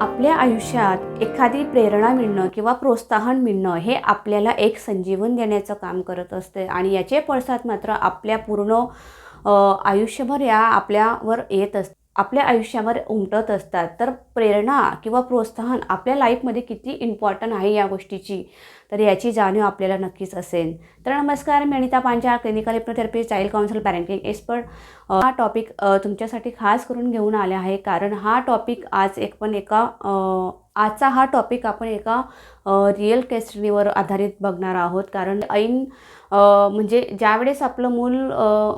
आपल्या आयुष्यात एखादी प्रेरणा मिळणं किंवा प्रोत्साहन मिळणं हे आपल्याला एक संजीवन देण्याचं काम करत असते आणि याचे पडसाद मात्र आपल्या पूर्ण आयुष्यभर या आपल्यावर येत असतात आपल्या आयुष्यावर उमटत असतात. तर प्रेरणा किंवा प्रोत्साहन आपल्या लाईफमध्ये किती इम्पॉर्टंट आहे या गोष्टीची? तर याची जाणीव आपल्याला नक्कीच असेल. तर नमस्कार मी Anita पांच्या clinical hypnotherapy child council parenting expert हा टॉपिक तुमच्यासाठी खास करून घेऊन आले आहे कारण हा टॉपिक आज एक पण एका आजचा हा टॉपिक आपण एका रिअल केसरीवर आधारित बघणार आहोत. कारण ऐन म्हणजे ज्यावेळेस आपलं मूल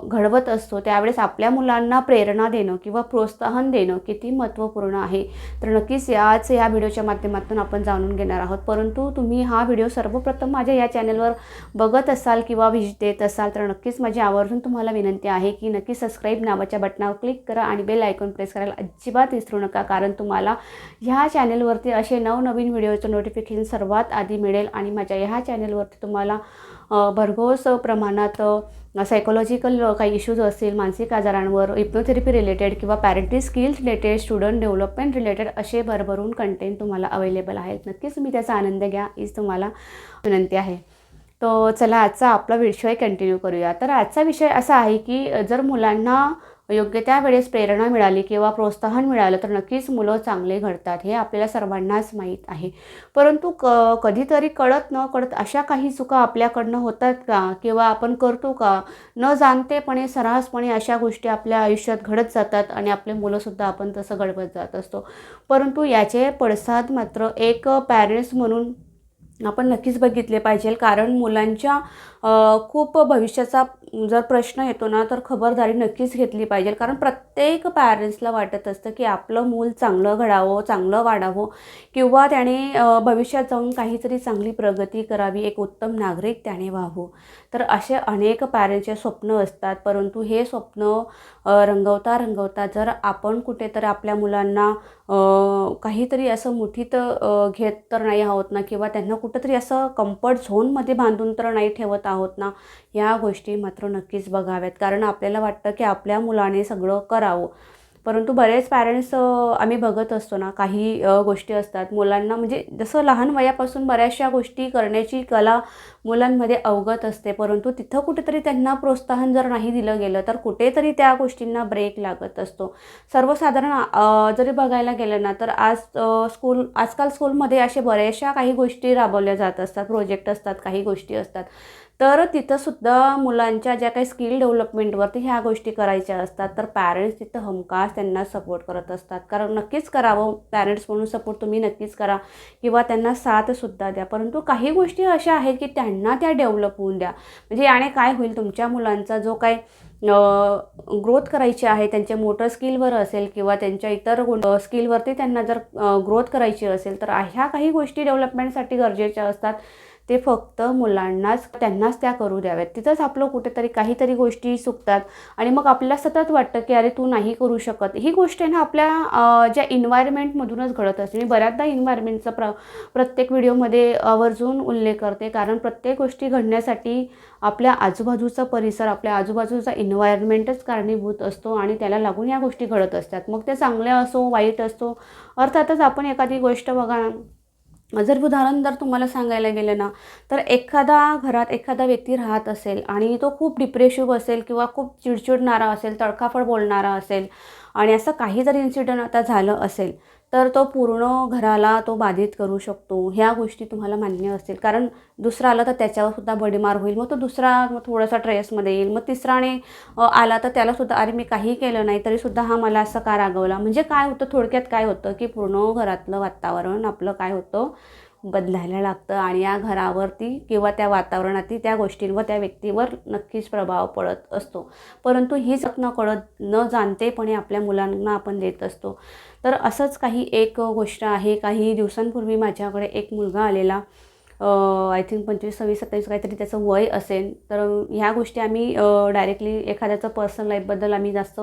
घडवत असतो त्यावेळेस आपल्या मुलांना प्रेरणा देणं किंवा प्रोत्साहन देणं किती महत्त्वपूर्ण आहे तर नक्कीच याच या व्हिडिओच्या माध्यमातून आपण जाणून घेणार आहोत. परंतु तुम्ही हा व्हिडिओ सर्वप्रथम माझ्या या चॅनलवर बघत असाल किंवा व्हिजिट देत असाल तर नक्कीच माझी आवर्जून तुम्हाला विनंती आहे की नक्की सबस्क्राईब नावाच्या बटनावर क्लिक करा आणि बेल आयकॉन प्रेस करायला अजिबात विसरू नका कारण तुम्हाला ह्या चॅनलवरती असे नवनवीन व्हिडिओचं नोटिफिकेशन सर्वात आधी मिळेल आणि माझ्या ह्या चॅनलवरती तुम्हाला भरघोस प्रमाणात सायकोलॉजिकल काही इश्यूज असतील मानसिक आजारांवर इप्नोथेरपी रिलेटेड किंवा parenting skills related student development related असे भरभरून कंटेंट तुम्हाला अवेलेबल आहेत. नक्कीच तुम्ही त्याचा आनंद घ्या हीच तुम्हाला विनंती आहे. तो चला आजचा आपला विषय कंटिन्यू करूया. तर आजचा विषय असा आहे की जर मुलांना योग्य त्या वेळेस प्रेरणा मिळाली किंवा प्रोत्साहन मिळालं तर नक्कीच मुलं चांगले घडतात हे आपल्याला सर्वांनाच माहीत आहे. परंतु क कधीतरी कळत न कळत अशा काही चुका आपल्याकडनं होतात का? किंवा आपण करतो का? न जाणतेपणे सर्रासपणे अशा गोष्टी आपल्या आयुष्यात घडत जातात आणि आपले मुलंसुद्धा आपण तसं घडवत जात असतो. परंतु याचे पडसाद मात्र एक पॅरेंट्स म्हणून आपण नक्कीच बघितले पाहिजे. कारण मुलांच्या खूप भविष्याचा जर प्रश्न येतो ना तर खबरदारी नक्कीच घेतली पाहिजे. कारण प्रत्येक पॅरेंट्सला वाटत असतं की आपलं मूल चांगलं घडावं चांगलं वाढावं किंवा त्याने भविष्यात जाऊन काहीतरी चांगली प्रगती करावी एक उत्तम नागरिक त्याने व्हावं. तर असे अनेक पॅरेंट्सचे स्वप्न असतात. परंतु हे स्वप्न रंगवता रंगवता जर आपण कुठेतरी आपल्या मुलांना काहीतरी असं मुठीत घेत तर नाही आहोत ना किंवा त्यांना कुठंतरी असं कम्फर्ट झोनमध्ये बांधून तर नाही ठेवत आहोत ना या गोष्टी मात्र नक्कीच बघाव्यात. कारण आपल्याला वाटतं की आपल्या मुलाने सगळं करावं. परंतु बरेच पॅरेंट्स आम्ही बघत असतो ना काही गोष्टी असतात. मुलांना म्हणजे जसं लहान वयापासून बऱ्याचशा गोष्टी करण्याची कला मुलांमध्ये अवगत असते. परंतु तिथं कुठेतरी त्यांना प्रोत्साहन जर नाही दिलं गेलं तर कुठेतरी त्या गोष्टींना ब्रेक लागत असतो. सर्वसाधारण जरी बघायला गेलं ना तर आज स्कूल आजकाल स्कूलमध्ये असे बऱ्याचशा काही गोष्टी राबवल्या जात असतात. प्रोजेक्ट असतात काही गोष्टी असतात. तर तिथंसुद्धा मुलांच्या ज्या काही स्किल डेव्हलपमेंटवरती ह्या गोष्टी करायच्या असतात तर पॅरेंट्स तिथं हमखास त्यांना सपोर्ट करत असतात. कारण नक्कीच करावं पॅरेंट्स म्हणून सपोर्ट तुम्ही नक्कीच करा किंवा त्यांना साथसुद्धा द्या. परंतु काही गोष्टी अशा आहेत की त्यांना त्या डेव्हलप होऊन द्या. म्हणजे याने काय होईल तुमच्या मुलांचा जो काय ग्रोथ करायची आहे त्यांच्या मोटर स्किलवर असेल किंवा त्यांच्या इतर स्किलवरती त्यांना जर ग्रोथ करायची असेल तर ह्या काही गोष्टी डेव्हलपमेंटसाठी गरजेच्या असतात. ते फक्त मुलांनाच त्यांनाच त्या करू द्याव्यात. तिथंच आपलं कुठेतरी काहीतरी गोष्टी चुकतात आणि मग आपल्याला सतत वाटतं की अरे तू नाही करू शकत. ही गोष्ट आहे ना आपल्या ज्या इन्व्हायरमेंटमधूनच घडत असते. मी बऱ्याचदा इन्व्हायरमेंटचा प्र प्रत्येक व्हिडिओमध्ये आवर्जून उल्लेख करते. कारण प्रत्येक गोष्टी घडण्यासाठी आपल्या आजूबाजूचा परिसर आपल्या आजूबाजूचा इन्व्हायरमेंटच कारणीभूत असतो आणि त्याला लागून या गोष्टी घडत असतात. मग ते चांगल्या असो वाईट असतो अर्थातच आपण एखादी गोष्ट बघा जर उदाहरण जर तुम्हाला सांगायला गेलं ना तर एखादा घरात एखादा व्यक्ती राहत असेल आणि तो खूप डिप्रेशिव्ह असेल किंवा खूप चिडचिडणारा असेल तडकाफड बोलणारा असेल आणि असं काही जर इन्सिडंट आता झालं असेल तर तो पूर्ण घराला तो बाधित करू शकतो. ह्या गोष्टी तुम्हाला मान्य असतील. कारण दुसरा आला तर त्याच्यावर सुद्धा बडीमार होईल. मग तो दुसरा मग थोडासा ट्रेसमध्ये येईल. मग तिसराने आला तर त्यालासुद्धा अरे मी काही केलं नाही. तरीसुद्धा हा मला असं का रागवला? म्हणजे काय होतं? थोडक्यात काय होतं? की पूर्ण घरातलं वातावरण आपलं काय होतं? बदलायला लागतं आणि या घरावरती किंवा त्या वातावरणातील त्या गोष्टींवर त्या व्यक्तीवर नक्कीच प्रभाव पडत असतो. परंतु हीच न कळत न जाणतेपणे आपल्या मुलांना आपण देत असतो. तर असंच काही एक गोष्ट आहे. काही दिवसांपूर्वी माझ्याकडे एक मुलगा आलेला. आय थिंक पंचवीस सव्वीस सत्तावीस काहीतरी त्याचं वय असेल. तर ह्या गोष्टी आम्ही डायरेक्टली एखाद्याचं पर्सनल लाईफबद्दल आम्ही जास्त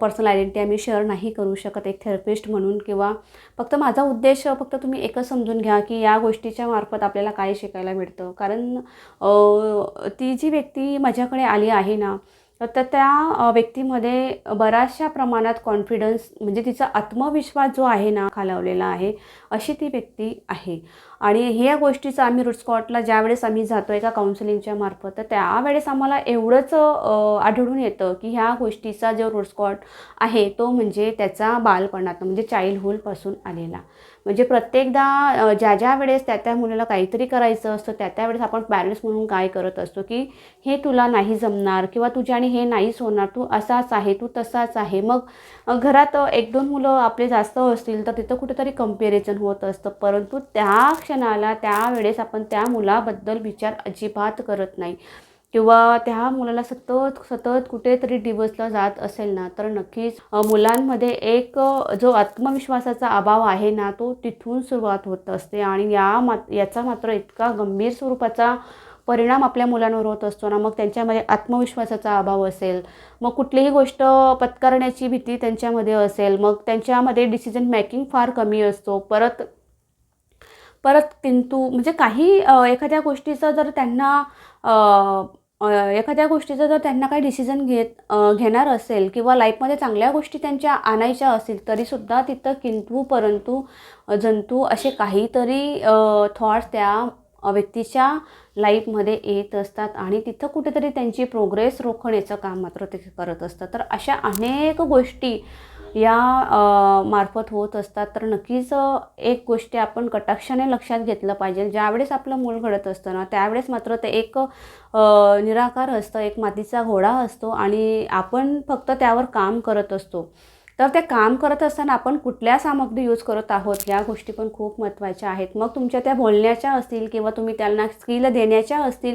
पर्सनल आयडेंटिटी आम्ही शेअर नाही करू शकत एक थेरपिस्ट म्हणून किंवा फक्त माझा उद्देश फक्त तुम्ही एकच समजून घ्या की या गोष्टीच्या मार्फत आपल्याला काय शिकायला मिळतं. कारण ती जी व्यक्ती माझ्याकडे आली आहे ना तर त्या व्यक्तीमध्ये बऱ्याचशा प्रमाणात कॉन्फिडन्स म्हणजे तिचा आत्मविश्वास जो आहे ना खालावलेला आहे अशी ती व्यक्ती आहे. आणि ह्या गोष्टीचं आम्ही रुट्सकॉटला ज्यावेळेस आम्ही जातो एका काउन्सिलिंगच्या मार्फत तर त्यावेळेस आम्हाला एवढंच आढळून येतं की ह्या गोष्टीचा जो रुट्सकॉट आहे तो म्हणजे त्याचा बालपणात म्हणजे चाइल्डहूडपासून आलेला. म्हणजे प्रत्येकदा ज्या ज्या वेळेस त्या त्या मुलाला काहीतरी करायचं असतं त्या त्यावेळेस आपण पॅरेंट्स म्हणून काय करत असतो की हे तुला नाही जमणार किंवा तुझ्याने हे नाहीच होणार तू असाच आहे तू तसाच आहे. मग घरात एक दोन मुलं आपले जास्त असतील तर तिथं कुठेतरी कम्पेरिजन होत असतं. परंतु त्या क्षणाला त्यावेळेस आपण त्या मुलाबद्दल विचार अजिबात करत नाही. किंवा त्या मुलाला सतत सतत कुठेतरी डिवसला जात असेल ना तर नक्कीच मुलांमध्ये एक जो आत्मविश्वासाचा अभाव आहे ना तो तिथून सुरुवात होत असते. आणि या मात याचा मात्र इतका गंभीर स्वरूपाचा परिणाम आपल्या मुलांवर होत असतो ना मग त्यांच्यामध्ये आत्मविश्वासाचा अभाव असेल. मग कुठलीही गोष्ट पत्करण्याची भीती त्यांच्यामध्ये असेल मग त्यांच्यामध्ये डिसिजन मेकिंग फार कमी असतो. परत परत किंतु म्हणजे काही एखाद्या गोष्टीचं जर त्यांना एखाद्या गोष्टीचं जर त्यांना काही डिसिजन घेत घेणार असेल किंवा लाईफमध्ये चांगल्या गोष्टी त्यांच्या आणायच्या असतील तरीसुद्धा तिथं किंतू परंतु जंतू असे काहीतरी थॉट्स त्या व्यक्तीच्या लाईफमध्ये येत असतात आणि तिथं कुठेतरी त्यांची प्रोग्रेस रोखण्याचं काम मात्र ते करत असतात. तर अशा अनेक गोष्टी या मार्फत होत असतात तर नक्कीच एक गोष्टी आपण कटाक्षाने लक्षात घेतलं पाहिजे. ज्यावेळेस आपलं मूल घडत असतं ना त्यावेळेस मात्र ते एक निराकार असतं एक मातीचा घोडा असतो आणि आपण फक्त त्यावर काम करत असतो. तर ते काम करत असताना आपण कुठल्या सामग्री यूज करत आहोत ह्या गोष्टी पण खूप महत्त्वाच्या आहेत. मग तुमच्या त्या बोलण्याच्या असतील किंवा तुम्ही त्यांना स्किल देण्याच्या असतील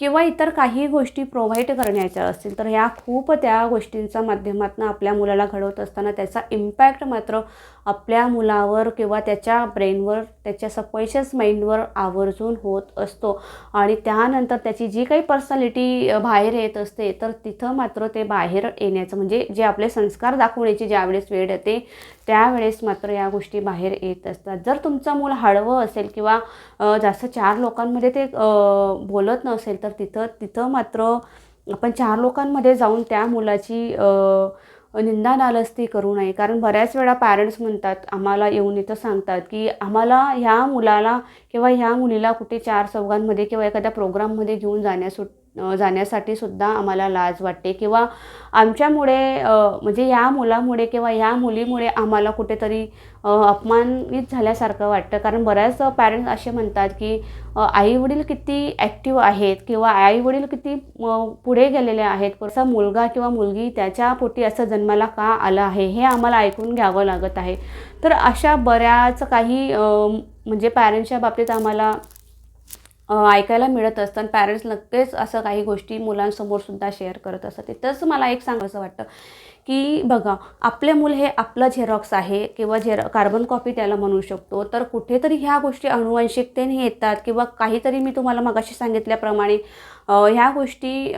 किंवा इतर काही गोष्टी प्रोव्हाइड करण्याच्या असतील तर ह्या खूप त्या गोष्टींच्या माध्यमातून आपल्या मुलाला घडवत असताना त्याचा इम्पॅक्ट मात्र आपल्या मुलावर किंवा त्याच्या ब्रेनवर त्याच्या सबकॉन्शियस माइंडवर आवर्जून होत असतो. आणि त्यानंतर त्याची जी काही पर्सनॅलिटी बाहेर येत असते तर तिथं मात्र ते बाहेर येण्याचं म्हणजे जे आपले संस्कार दाखवण्याची ज्यावेळेस वेळ येते त्यावेळेस मात्र या गोष्टी बाहेर येत असतात. जर तुमचं मूल हळवं असेल किंवा जास्त चार लोकांमध्ये ते बोलत नसेल तर तिथं तिथं मात्र आपण चार लोकांमध्ये जाऊन त्या मुलाची निंदा नालस्ती करू नये. कारण बऱ्याच वेळा पॅरेंट्स म्हणतात आम्हाला येऊन इथं सांगतात की आम्हाला ह्या मुलाला किंवा ह्या मुलीला कुठे चार चौघांमध्ये किंवा एखाद्या प्रोग्राममध्ये घेऊन जाण्यासु जाण्यासाठी सुद्धा आम्हाला लाज वाटते किंवा आमच्यामुळे म्हणजे या मुलामुळे किंवा ह्या मुलीमुळे आम्हाला कुठेतरी अपमानित झाल्यासारखं वाटतं. कारण बऱ्याच पॅरेंट्स असे म्हणतात की आईवडील किती ॲक्टिव्ह आहेत किंवा आईवडील किती पुढे गेलेले आहेत. असा मुलगा किंवा मुलगी त्याच्या पोटी असं जन्माला का आलं आहे हे आम्हाला ऐकून घ्यावं लागत आहे. तर अशा बऱ्याच काही म्हणजे पॅरेंट्सच्या बाबतीत आम्हाला ऐकायला मिळत असतं आणि पॅरेंट्स नक्कीच असं काही गोष्टी मुलांसमोर सुद्धा शेअर करत असतात. तसं मला एक सांगायचं वाटतं की बघा आपले मूल हे आपलं झेरॉक्स आहे किंवा झेर कार्बन कॉपी त्याला म्हणू शकतो. तर कुठेतरी ह्या गोष्टी अनुवंशिकतेने येतात किंवा काहीतरी मी तुम्हाला मगाशी सांगितल्याप्रमाणे ह्या गोष्टी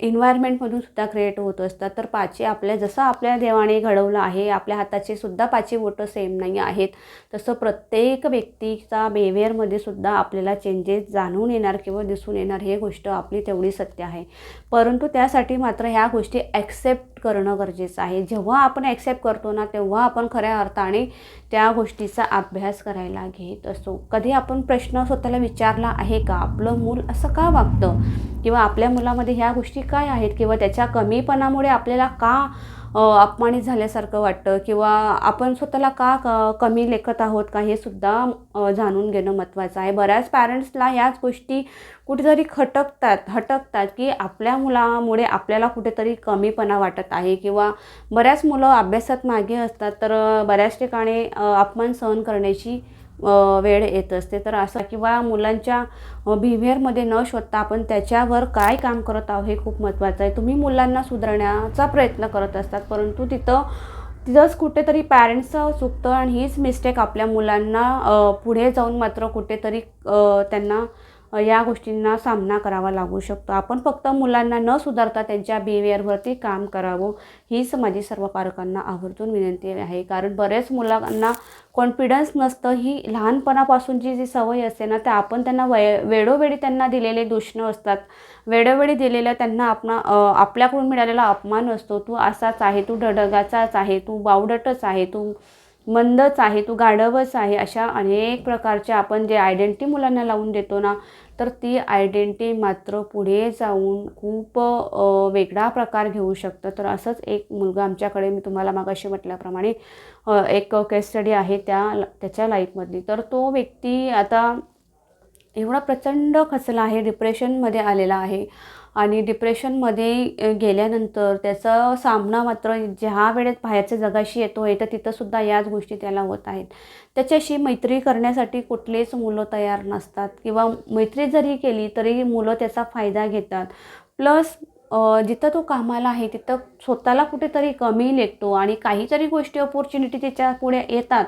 इन्व्हायरमेंटमधून सुद्धा क्रिएट होत असतात. तर पाचे आपल्या जसं आपल्या देवाने घडवलं आहे आपल्या हाताचे सुद्धा पाचे बोटं सेम नाही आहेत. तसं प्रत्येक व्यक्तीचा बिहेवियरमध्ये सुद्धा आपल्याला चेंजेस जाणून येणार किंवा दिसून येणार हे गोष्ट आपली तेवढी सत्य आहे. परंतु त्यासाठी मात्र ह्या गोष्टी ॲक्सेप्ट ॲक्सेप्ट करणं गरजेचं आहे. जेव्हा आपण ॲक्सेप्ट करतो ना तेव्हा आपण खऱ्या अर्थाने त्या गोष्टीचा अभ्यास करायला घेत असतो. कधी आपण प्रश्न स्वतःला विचारला आहे का? आपलं मूल असं का वागतं? किंवा आपल्या मुलामध्ये ह्या गोष्टी काय आहेत? किंवा त्याच्या कमीपणामुळे आपल्याला का अपमानित झाल्यासारखं वाटतं किंवा आपण स्वतःला का क कमी लेखत आहोत का हे सुद्धा जाणून घेणं महत्त्वाचं आहे. बऱ्याच पॅरेंट्सला याच गोष्टी कुठेतरी खटकतात हटकतात की आपल्या मुलामुळे आपल्याला कुठेतरी कमीपणा वाटत आहे किंवा बऱ्याच मुलं अभ्यासात मागे असतात तर बऱ्याच ठिकाणी अपमान सहन करण्याची वेळ येत असते. तर असं किंवा मुलांच्या बिहेवियरमध्ये न शोधता आपण त्याच्यावर काय काम करत आहोत हे खूप महत्त्वाचं आहे. तुम्ही मुलांना सुधारण्याचा प्रयत्न करत असतात परंतु तिथं तिथंच कुठेतरी पॅरेंट्सचं चुकतं आणि हीच मिस्टेक आपल्या मुलांना पुढे जाऊन मात्र कुठेतरी त्यांना या गोष्टींना सामना करावा लागू शकतो. आपण फक्त मुलांना न सुधारता त्यांच्या बिहेवियरवरती काम करावं हीच माझी सर्व पालकांना आवर्जून विनंती आहे. कारण बरेच मुलांना कॉन्फिडन्स नसतं. ही लहानपणापासून जी जी सवय असते ना त्या आपण त्यांना वय वेळोवेळी त्यांना दिलेले दुष्ण असतात. वेळोवेळी दिलेल्या त्यांना आपण आपल्याकडून मिळालेला अपमान असतो. तू असाच आहे तू डडगाचाच आहे तू बावडटच आहे तू मंदच आहे तू गाढवच आहे अशा अनेक प्रकारच्या आपण जे आयडेंटिटी मुलांना लावून देतो ना तर ती आयडेंटिटी मात्र पुढे जाऊन खूप वेगळा प्रकार घेऊ शकतं. तर असंच एक मुलगा आमच्याकडे मी तुम्हाला मागाशी म्हटल्याप्रमाणे एक केस स्टडी आहे त्या त्याच्या लाईफमधली तर तो व्यक्ती आता एवढा प्रचंड खचला आहे डिप्रेशनमध्ये आलेला आहे. आणि डिप्रेशनमध्ये गेल्यानंतर त्याचा सामना मात्र ज्या वेळेत बाहेरच्या जगाशी येतो आहे तर तिथंसुद्धा याच गोष्टी त्याला होत आहेत. त्याच्याशी मैत्री करण्यासाठी कुठलेच मुलं तयार नसतात. किंवा मैत्री जरी केली तरी मुलं त्याचा फायदा घेतात. प्लस जिथं तो कामाला आहे तिथं स्वतःला कुठेतरी कमी लेखतो आणि काहीतरी गोष्टी अपॉर्च्युनिटी त्याच्या पुढे येतात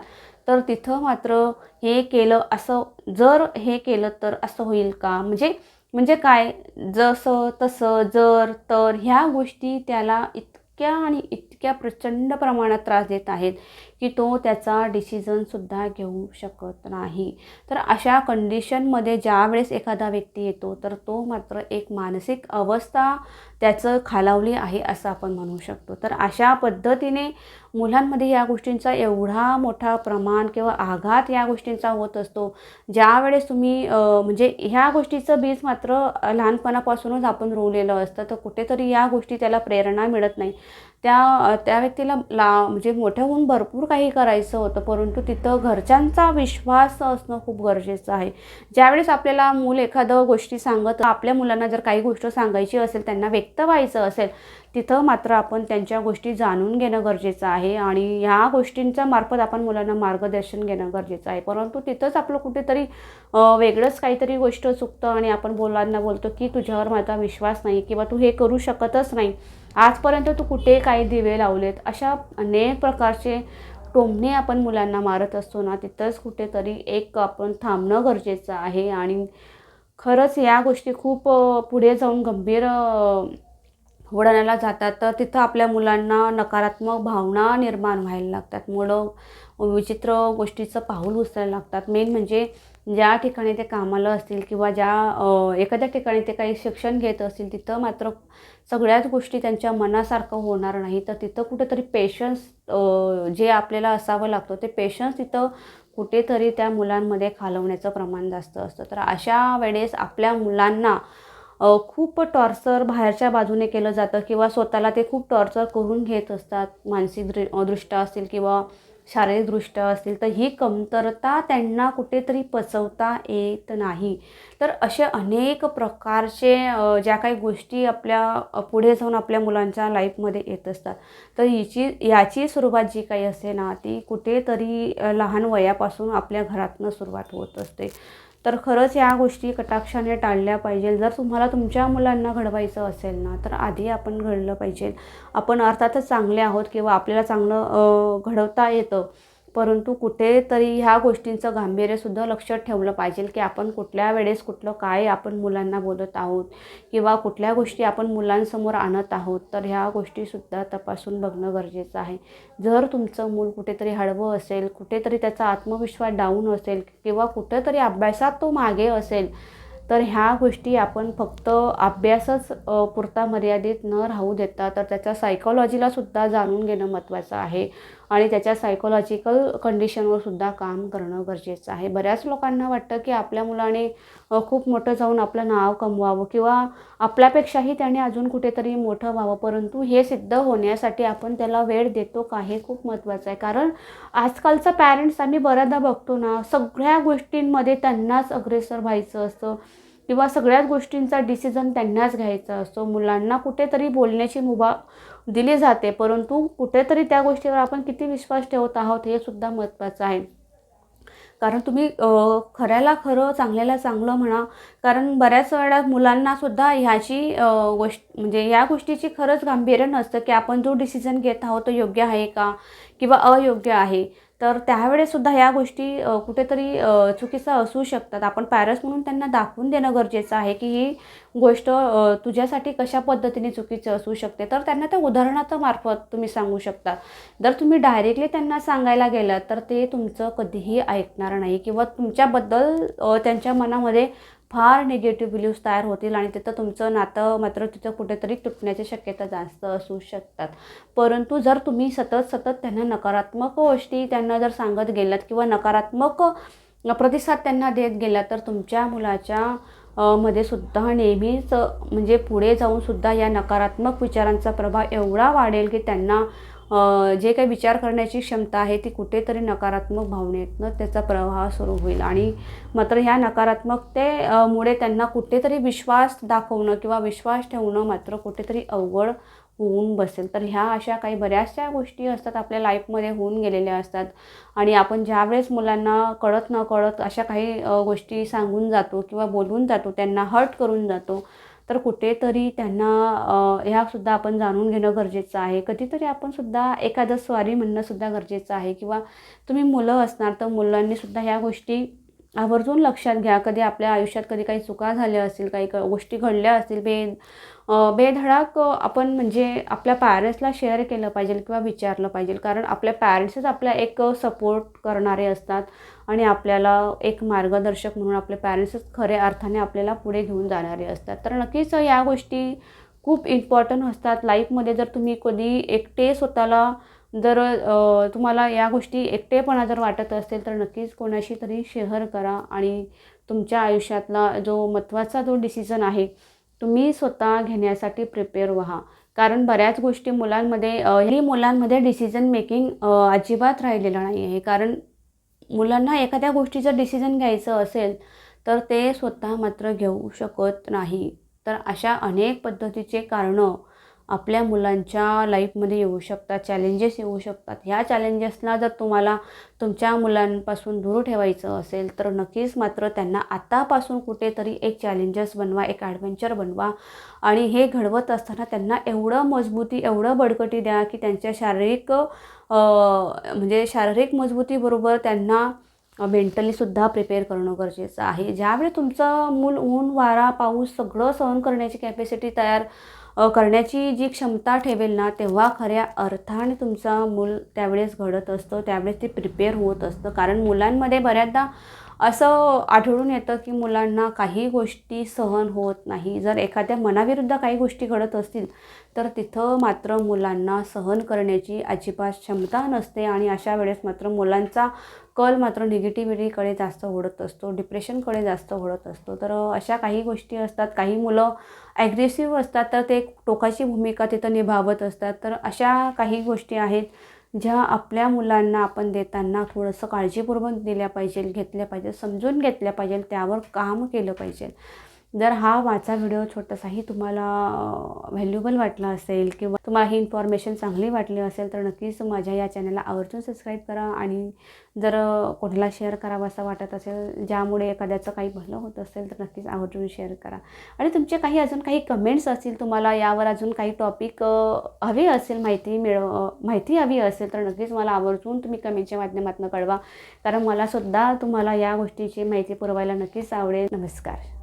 तर तिथं मात्र हे केलं असं जर हे केलं तर असं होईल का? म्हणजे म्हणजे काय? जसं तसं जर तर ह्या गोष्टी त्याला इतक्या आणि इतक्या प्रचंड प्रमाणात त्रास देत आहेत की तो त्याचा डिसिजनसुद्धा घेऊ शकत नाही. तर अशा कंडिशनमध्ये ज्यावेळेस एखादा व्यक्ती येतो तर तो मात्र एक मानसिक अवस्था त्याचं खालावली आहे असं आपण म्हणू शकतो. तर अशा पद्धतीने मुलांमध्ये या गोष्टींचा एवढा मोठा प्रमाण किंवा आघात या गोष्टींचा होत असतो ज्यावेळेस तुम्ही म्हणजे ह्या गोष्टीचं बीज मात्र लहानपणापासूनच आपण रोवलेलं असतं तर कुठेतरी या गोष्टी त्याला प्रेरणा मिळत नाही. त्या त्या व्यक्तीला ला म्हणजे मोठ्याहून होऊन भरपूर काही करायचं होतं परंतु तिथं घरच्यांचा विश्वास असणं खूप गरजेचं आहे. ज्यावेळेस आपल्याला मूल एखादं गोष्टी सांगत आपल्या मुलांना जर काही गोष्ट सांगायची असेल त्यांना व्यक्त व्हायचं असेल तिथं मात्र आपण त्यांच्या गोष्टी जाणून घेणं गरजेचं आहे आणि ह्या गोष्टींच्या मार्फत आपण मुलांना मार्गदर्शन घेणं गरजेचं आहे. परंतु तिथंच आपलं कुठेतरी वेगळंच काहीतरी गोष्ट चुकतं आणि आपण बोलांना बोलतो की तुझ्यावर माझा विश्वास नाही किंवा तू हे करू शकतच नाही. आजपर्यंत तू कुठे काही दिवे लावलेत अशा अनेक प्रकारचे टोमणे आपण मुलांना मारत असतो ना तिथंच कुठेतरी एक आपण थांबणं गरजेचं आहे. आणि खरंच या गोष्टी खूप पुढे जाऊन गंभीर अ, जातात. तर तिथं आपल्या मुलांना नकारात्मक भावना निर्माण व्हायला लागतात. मुलं विचित्र गोष्टीचं पाऊल उचलायला लागतात. मेन म्हणजे ज्या ठिकाणी ते कामाला असतील किंवा ज्या एखाद्या ठिकाणी ते काही शिक्षण घेत असतील तिथं मात्र सगळ्याच गोष्टी त्यांच्या मनासारखं होणार नाही. तर तिथं कुठेतरी पेशन्स जे आपल्याला असावं लागतं ते पेशन्स तिथं कुठेतरी त्या मुलांमध्ये खालवण्याचं प्रमाण जास्त असतं. तर अशा वेळेस आपल्या मुलांना खूप टॉर्चर बाहेरच्या बाजूने केलं जातं किंवा स्वतःला ते खूप टॉर्चर करून घेत असतात. मानसिक दृ दृष्ट्या असतील किंवा शारीरिकदृष्ट्या असतील तर ही कमतरता त्यांना कुठेतरी पचवता येत नाही. तर असे अनेक प्रकारचे ज्या काही गोष्टी आपल्या पुढे जाऊन आपल्या मुलांच्या लाईफमध्ये येत असतात. तर हिची याची सुरुवात जी काही असते ना ती कुठेतरी लहान वयापासून आपल्या घरातनं सुरुवात होत असते. तर खरंच या गोष्टी कटाक्षाने टाळल्या पाहिजे जर तुम्हाला तुमच्या मुलांना घडवायचं असेल ना तर आधी आपण घडलं पाहिजे आपण अर्थातच चांगले आहोत किंवा आपल्याला चांगलं घडवता येतं. परंतु कुठेतरी ह्या गोष्टींचं गांभीर्यसुद्धा लक्षात ठेवलं पाहिजे की आपण कुठल्या वेळेस कुठलं काय आपण मुलांना बोलत आहोत किंवा कुठल्या गोष्टी आपण मुलांसमोर आणत आहोत तर ह्या गोष्टीसुद्धा तपासून बघणं गरजेचं आहे. जर तुमचं मूल कुठेतरी हळवं असेल कुठेतरी त्याचा आत्मविश्वास डाऊन असेल किंवा कुठेतरी अभ्यासात तो मागे असेल तर ह्या गोष्टी आपण फक्त अभ्यासच पुरता मर्यादित न राहू देता तर त्याच्या सायकॉलॉजीलासुद्धा जाणून घेणं महत्त्वाचं आहे. आणि त्याच्या सायकोलॉजिकल कंडिशनवर सुद्धा काम करणं गरजेचं आहे. बऱ्याच लोकांना वाटतं की आपल्या मुलाने खूप मोठं जाऊन आपलं नाव कमवावं किंवा आपल्यापेक्षाही त्याने अजून कुठेतरी मोठं व्हावं. परंतु हे सिद्ध होण्यासाठी आपण त्याला वेळ देतो का हे खूप महत्त्वाचं आहे. कारण आजकालचा पॅरेंट्स आम्ही बऱ्याचदा बघतो ना सगळ्या गोष्टींमध्ये त्यांनाच अग्रेसर व्हायचं असतं. किंवा सगळ्याच गोष्टींचा डिसिजन त्यांनाच घ्यायचा असतो. मुलांना कुठेतरी बोलण्याची मुभा दिली जाते परंतु कुठेतरी त्या गोष्टीवर आपण किती विश्वास ठेवत आहोत हे सुद्धा महत्त्वाचं आहे. कारण तुम्ही खऱ्याला खरं चांगल्याला चांगलं म्हणा कारण बऱ्याच वेळा मुलांनासुद्धा ह्याची गोष्ट म्हणजे या गोष्टीची खरंच गांभीर्य नसतं की आपण जो डिसिजन घेत आहोत तो योग्य आहे का किंवा अयोग्य आहे. तर त्यावेळेससुद्धा ह्या गोष्टी कुठेतरी चुकीचं असू शकतात. आपण पॅरेंट्स म्हणून त्यांना दाखवून देणं गरजेचं आहे की ही गोष्ट तुझ्यासाठी कशा पद्धतीने चुकीचं असू शकते. तर त्यांना त्या उदाहरणाच्या मार्फत तुम्ही सांगू शकता. जर तुम्ही डायरेक्टली त्यांना सांगायला गेलात तर ते तुमचं कधीही ऐकणार नाही किंवा तुमच्याबद्दल त्यांच्या मनामध्ये फार निगेटिव्ह बिलीव्स तयार होतील आणि तिथं तुमचं नातं मात्र तिथं कुठेतरी तुटण्याची शक्यता जास्त असू शकतात. परंतु जर तुम्ही सतत सतत त्यांना नकारात्मक गोष्टी त्यांना जर सांगत गेलात किंवा नकारात्मक प्रतिसाद त्यांना देत गेला तर तुमच्या मुलाच्या मध्ये सुद्धा नेहमीच म्हणजे पुढे जाऊन सुद्धा या नकारात्मक विचारांचा प्रभाव एवढा वाढेल की त्यांना जे काही विचार करण्याची क्षमता आहे ती कुठेतरी नकारात्मक भावनेतनं त्याचा प्रवाह सुरू होईल. आणि मात्र ह्या नकारात्मकते मुळे त्यांना कुठेतरी विश्वास दाखवणं किंवा विश्वास ठेवणं मात्र कुठेतरी अवघड होऊन बसेल. तर ह्या अशा काही बऱ्याचशा गोष्टी असतात आपल्या लाईफमध्ये होऊन गेलेल्या असतात. आणि आपण ज्यावेळेस मुलांना कळत न कळत अशा काही गोष्टी सांगून जातो किंवा बोलून जातो त्यांना हर्ट करून जातो तर कुठेतरी त्यांना ह्यासुद्धा आपण जाणून घेणं गरजेचं आहे. कधीतरी आपण सुद्धा एखादं स्वारी म्हणणंसुद्धा गरजेचं आहे किंवा तुम्ही मुलं असणार तर मुलांनीसुद्धा ह्या गोष्टी आवर्जून लक्षात घ्या. कधी आपल्या आयुष्यात कधी काही चुका झाल्या असतील काही क गोष्टी घडल्या असतील बे बेधडाक आपण म्हणजे आपल्या पॅरेंट्सला शेअर केलं पाहिजे किंवा विचारलं पाहिजे. कारण आपल्या पॅरेंट्सच आपल्या एक सपोर्ट करणारे असतात. आणि आपल्याला एक मार्गदर्शक म्हणून आपले पॅरेंट्सच खऱ्या अर्थाने आपल्याला पुढे घेऊन जाणारे असतात. तर नक्कीच या गोष्टी खूप इम्पॉर्टंट असतात. लाईफमध्ये जर तुम्ही कधी एकटे स्वतःला जर तुम्हाला या गोष्टी एकटेपणा जर वाटत असेल तर नक्कीच कोणाशी तरी शेअर करा आणि तुमच्या आयुष्यातला जो महत्त्वाचा जो डिसिजन आहे तुम्ही स्वतः घेण्यासाठी प्रिपेअर व्हा. कारण बऱ्याच गोष्टी मुलांमध्ये ही मुलांमध्ये डिसिजन मेकिंग अजिबात राहिलेलं नाही आहे कारण मुलांना एखाद्या गोष्टीचं डिसिजन घ्यायचं असेल तर ते स्वतः मात्र घेऊ शकत नाही. तर अशा अनेक पद्धतीचे कारणं आपल्या मुलांच्या लाईफमध्ये येऊ शकतात चॅलेंजेस येऊ शकतात. ह्या चॅलेंजेसला जर तुम्हाला तुमच्या मुलांपासून दूर ठेवायचं असेल तर नक्कीच मात्र त्यांना आतापासून कुठेतरी एक चॅलेंजेस बनवा एक ॲडव्हेंचर बनवा. आणि हे घडवत असताना त्यांना एवढं मजबूती एवढं बळकटी द्या की त्यांच्या शारीरिक म्हणजे शारीरिक मजबूतीबरोबर त्यांना मेंटलीसुद्धा प्रिपेअर करणं गरजेचं आहे. ज्यावेळी तुमचं मूल ऊन वारा पाऊस सगळं सहन करण्याची कॅपॅसिटी तयार करण्याची जी क्षमता ठेवेल ना तेव्हा खऱ्या अर्थाने तुमचा मूल त्यावेळेस घडत असतं त्यावेळेस ते प्रिपेअर होत असतं. कारण मुलांमध्ये बऱ्याचदा असं आढळून येतं की मुलांना काही गोष्टी सहन होत नाही. जर एखाद्या मनाविरुद्ध काही गोष्टी घडत असतील तर तिथं मात्र मुलांना सहन करण्याची अजिबात क्षमता नसते आणि अशा वेळेस मात्र मुलांचा कल मात्र निगेटिव्हिटीकडे जास्त ओढत असतो डिप्रेशनकडे जास्त ओढत असतो. तर अशा काही गोष्टी असतात काही मुलं ॲग्रेसिव्ह असतात तर ते टोकाची भूमिका तिथं निभावत असतात. तर अशा काही गोष्टी आहेत ज्या आपल्या मुलांना आपण देताना थोडंसं काळजीपूर्वक दिल्या पाहिजे घेतल्या पाहिजे समजून घेतल्या पाहिजे त्यावर काम केलं पाहिजे. जर हा माझा व्हिडिओ छोटासाही तुम्हाला व्हॅल्युबल वाटला असेल किंवा तुम्हाला ही इन्फॉर्मेशन चांगली वाटली असेल तर नक्कीच माझ्या या चॅनलला आवर्जून सबस्क्राईब करा आणि जर कोणाला शेअर करावं असं वाटत असेल ज्यामुळे एखाद्याचं काही भलं होत असेल तर नक्कीच आवर्जून शेअर करा. आणि तुमचे काही अजून काही कमेंट्स असतील तुम्हाला यावर अजून काही टॉपिक हवी असेल माहिती मिळव माहिती हवी असेल तर नक्कीच मला आवर्जून तुम्ही कमेंटच्या माध्यमातून कळवा. कारण मलासुद्धा तुम्हाला या गोष्टीची माहिती पुरवायला नक्कीच आवडेल. नमस्कार.